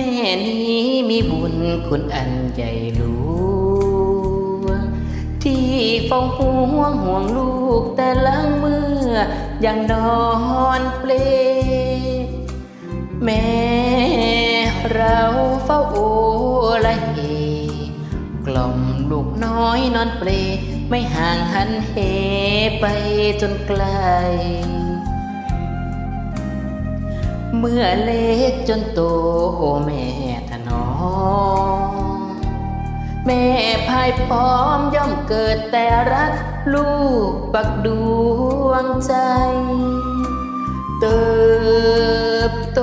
แม่นี้มีบุญคุณอันใหญ่หลวงที่เฝ้าห่วงห่วงลูกแต่ละเมื่อยังนอนเปลแม่เราเฝ้าโอละเฮกล่อมลูกน้อยนอนเปลไม่ห่างหันเหไปจนไกล เมื่อเล็กจนโตโอแม่ถนอมแม่พายพร้อมย่อมเกิดแต่รัก ลูกปักดวงใจ เติบโต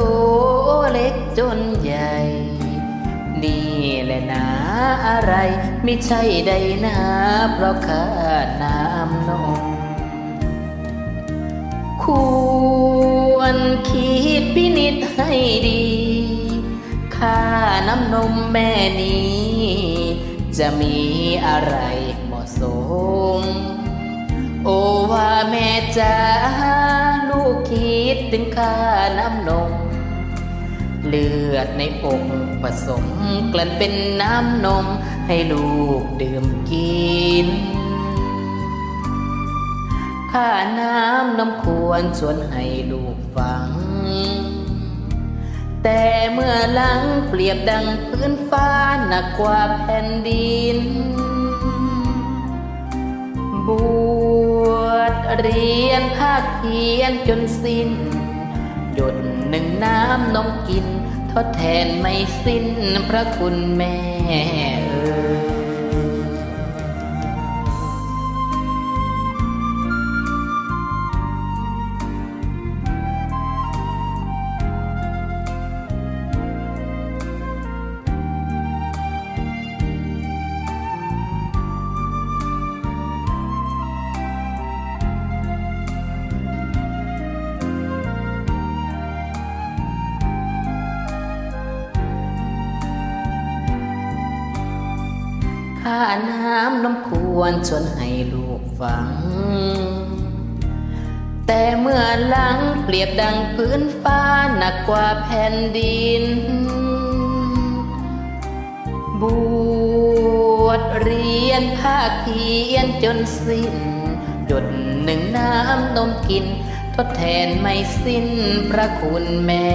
เล็กจนใหญ่ นี่แหละนะอะไรไม่ใช่ใดนะเพราะขาดน้ำนมควรคิด พินิจให้ดีค่าน้ำนมแม่นี้ จะมีอะไรเหมาะสม โอว่าแม่จ๋าลูกคิดถึงค่าน้ำนม เลือดในอกผสมกลั่นเป็นน้ำนมให้ลูกดื่มกินค่าน้ำนมควรชวนให้ลูกฟัง แต่เมื่อหลังเปรียบดังพื้นฟ้าหนักกว่าแผ่นดิน บวชเรียนภาคเขียนจนสิ้น หยดหนึ่งน้ำนมกิน ทดแทนไม่สิ้นพระคุณแม่เออ ค่าน้ำนมควรชวนให้ลูกฟัง แต่เมื่อลังเปรียบดังพื้นฟ้าหนักกว่าแผ่นดิน บวชเรียนภาคเพียนจนสิ้น หยดหนึ่งน้ำนมกิน ทดแทนไม่สิ้นพระคุณแม่